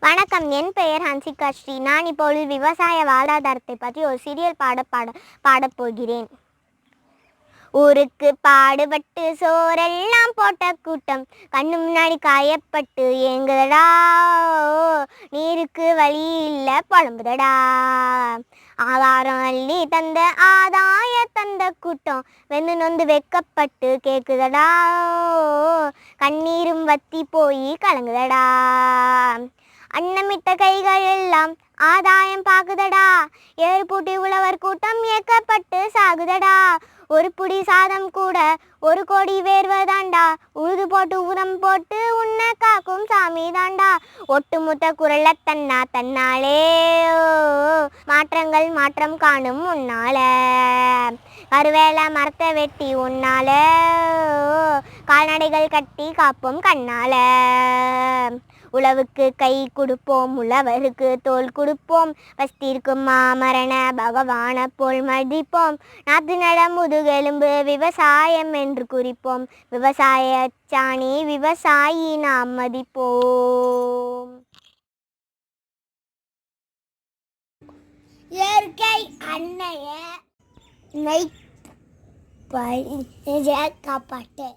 வணக்கம். என் பெயர் ஹன்சிகா ஸ்ரீ. நான் இப்பொழுது விவசாய வாழ்வாதாரத்தை பற்றி ஒரு சிறியல் பாட பாட பாடப்போகிறேன் ஊருக்கு பாடுபட்டு சோறெல்லாம் போட்ட கூட்டம். கண்ணு முன்னாடி காயப்பட்டு ஏங்குதடா நீருக்கு வழி இல்லை புலம்புதடா. ஆதாரம் அள்ளி தந்த ஆதாய தந்த கூட்டம். வெந்து நொந்து வெக்கப்பட்டு கேக்குதடா கண்ணீரும் வத்தி போய் கலங்குதடா. அன்னமிட்ட கைகள் எல்லாம் ஆதாயம் பாக்குதடா ஏழு பூட்டி உழவர் கூட்டம் இயக்கப்பட்டு சாகுதடா. ஒரு புடி சாதம் கூட ஒரு கோடி வேர்வதாண்டா. உழுது போட்டு உரம் போட்டு உன்னை காக்கும் சாமி தாண்டா ஒட்டுமொத்த குரல்ல தன்னா தன்னாலே ஓ, மாற்றங்கள் மாற்றம் காணும் உன்னால. கருவேல மரத்தை வெட்டி உன்னால. ஓ, கால்நடைகள் கட்டி காப்போம் கண்ணால. உழவுக்கு கை கொடுப்போம் உழவருக்கு தோல் கொடுப்போம். பஸ்திருக்கும் மாமரண பகவான போல் மதிப்போம். நாத்து நட முதுகெலும்பு விவசாயம் என்று குறிப்போம். விவசாய சாணி விவசாயி நாம் மதிப்போம். இயற்கை அன்னைய நெய் காப்பாட்டு